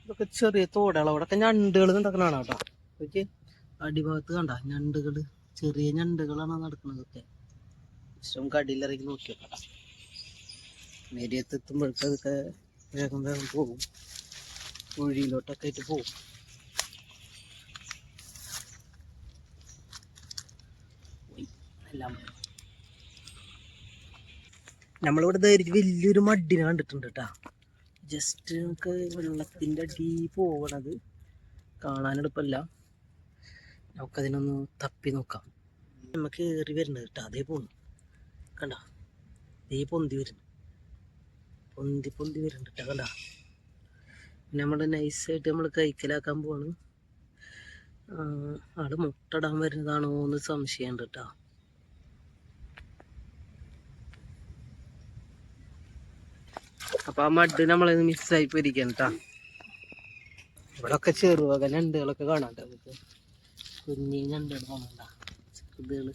ഇതൊക്കെ ചെറിയ തോടുകൾ അവിടെയൊക്കെ ഞണ്ടുകൾ നടക്കണതാണ് കേട്ടോ. ഓക്കെ അടിഭാഗത്ത് കണ്ട ഞണ്ടുകൾ ചെറിയ ഞണ്ടുകളാണ് നടക്കുന്നതൊക്കെ ഇഷ്ടം കടിയിലിറങ്ങി നോക്കിയോക്കാം നേരിയത്ത് എത്തുമ്പോഴേക്കും അതൊക്കെ വേഗം വേഗം പോകും. കുഴിയിലോട്ടൊക്കെ ആയിട്ട് പോകും. എല്ലാം. നമ്മളിവിടെ ധരിച്ച് വലിയൊരു മഡിനെ കണ്ടിട്ടുണ്ട് കേട്ടോ ജസ്റ്റ് നമുക്ക് വെള്ളത്തിന്റെ അടി പോകണത് കാണാനെടുപ്പല്ല നമുക്കതിനൊന്ന് തപ്പി നോക്കാം. നമുക്ക് കയറി വരുന്നത് കേട്ടോ അതേ പോണ്. കണ്ട? അതേ പൊന്തി വരുന്നു. പൊന്തി പൊന്തി വരുന്നുണ്ട് കേട്ടോ കണ്ട? നമ്മൾ നൈസായിട്ട് നമ്മൾ കൈക്കലാക്കാൻ പോവാണ്. ആൾ മുട്ടടാൻ വരുന്നതാണോ എന്ന് സംശയമുണ്ട് കേട്ടോ അപ്പൊ ആ മഡ് നമ്മളെ മിസ്സായി പോയിരിക്കാൻ കേട്ടാ ഇവിടൊക്കെ ചെറുവക ഞണ്ടുകളൊക്കെ കാണാം ട്ടോ നമുക്ക്. കുഞ്ഞി ഞണ്ടുകൾ കാണണ്ട ചെറുതുകൾ